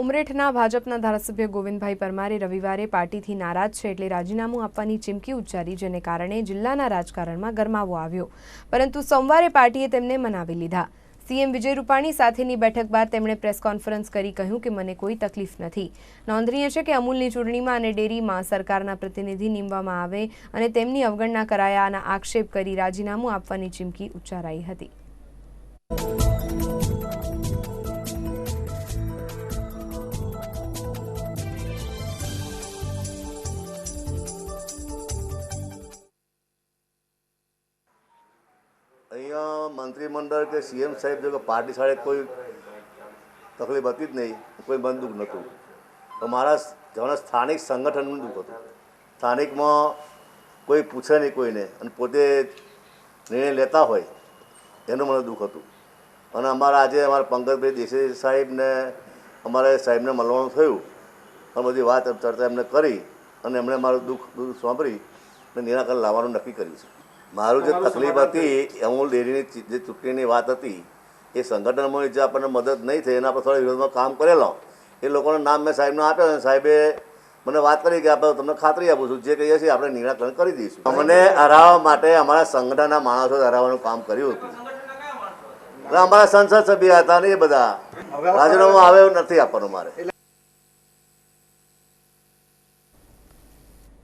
ઉમરેઠના ભાજપના ધારાસભ્ય ગોવિંદભાઈ પરમારે રવિવારે પાર્ટીથી નારાજ છે એટલે રાજીનામું આપવાની ચીમકી ઉચ્ચારી, જેને કારણે જિલ્લાના રાજકારણમાં ગરમાવો આવ્યો. પરંતુ સોમવારે પાર્ટીએ તેમને મનાવી લીધા. સીએમ વિજય રૂપાણી સાથેની બેઠક બાદ તેમણે પ્રેસ કોન્ફરન્સ કરી કહ્યું કે મને કોઈ તકલીફ નથી. નોંધનીય છે કે અમૂલની ચૂંટણીમાં અને ડેરીમાં સરકારના પ્રતિનિધિ નીમવામાં આવે અને તેમની અવગણના કરાયાના આક્ષેપ કરી રાજીનામું આપવાની ચીમકી ઉચ્ચારાઈ હતી. અહીંયા મંત્રીમંડળ કે સીએમ સાહેબ જો કે પાર્ટી સાડે કોઈ તકલીફ હતી જ નહીં, કોઈ મન દુઃખ નહોતું. તો મારા જણા સ્થાનિક સંગઠનનું દુઃખ હતું. સ્થાનિકમાં કોઈ પૂછે નહીં કોઈને અને પોતે નિર્ણય લેતા હોય એનું મને દુઃખ હતું. અને અમારા આજે અમારા પંકજભાઈ દેસાઈ સાહેબને, અમારે સાહેબને મળવાનું થયું. અને બધી વાત ચર્ચા એમને કરી અને એમણે મારું દુઃખ દુઃખ સાંભળી અને નિરાકરણ લાવવાનું નક્કી કર્યું છે. મારું જે તકલીફ હતી અમૂલ ડેરીની જે ચૂંટણીની વાત હતી એ સંગઠનમાં જે આપણને મદદ નહીં થઈ એના પર થોડા વિરોધમાં કામ કરેલો. એ લોકોનું નામ મેં સાહેબને આપ્યો અને સાહેબે મને વાત કરી કે આપણે તમને ખાતરી આપું છું. જે કહીએ છીએ આપણે નિરાકરણ કરી દઈશું. અમને હરાવવા માટે અમારા સંગઠનના માણસો હરાવવાનું કામ કર્યું હતું. અમારા સંસદ સભ્ય હતા ને એ બધા. રાજીનામું આવે એવું નથી આપવાનું મારે.